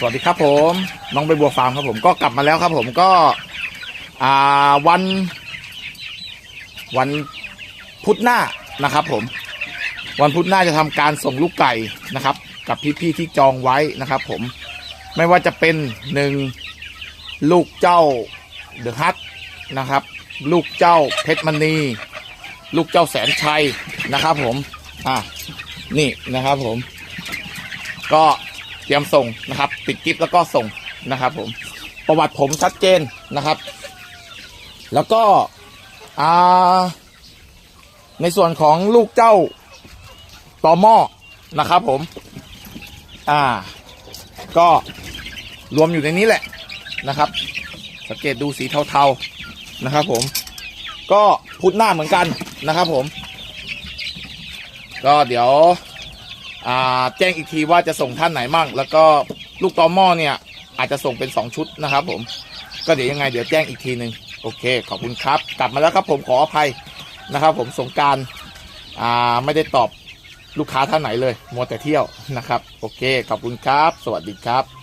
สวัสดีครับผมน้องใบบัวฟาร์มครับผมก็กลับมาแล้วครับผมก็อ่าวัน วันพุธหน้านะครับ ผม วันพุธหน้าจะทำการส่งลูกไก่นะครับ กับพี่ๆที่จองไว้นะครับ ผมไม่ว่าจะเป็นหนึ่งลูกเจ้าเดอะฮัทนะครับ ลูกเจ้าเพชรมณี ลูกเจ้าแสนชัยนะครับ ผมอะนี่นะครับ ผม ก็ เตรียมส่งนะครับ ติดกิฟต์แล้วก็ส่งนะครับ ผมประวัติผมชัดเจนนะครับ แล้วก็อ่าในส่วนของลูกเจ้าต่อหม้อนะครับ ผม อ่า ก็รวมอยู่ในนี้แหละนะครับ สังเกตดูสีเทาๆนะครับ ผม ก็พุดหน้าเหมือนกันนะครับ ผม ก็เดี๋ยว แจ้งอีกทีว่าจะส่งท่านไหนมั่ง แล้วก็ลูกตอหม้อเนี่ยอาจจะส่งเป็น 2 ชุดนะครับผม ก็เดี๋ยวยังไงเดี๋ยวแจ้งอีกทีหนึ่งโอเค ขอบคุณครับ กลับมาแล้วครับผมขออภัยนะครับ ผมสงการาไม่ได้ตอบลูกค้าท่านไหนเลยมัวแต่เที่ยวนะครับ โอเค ขอบคุณครับ สวัสดีครับ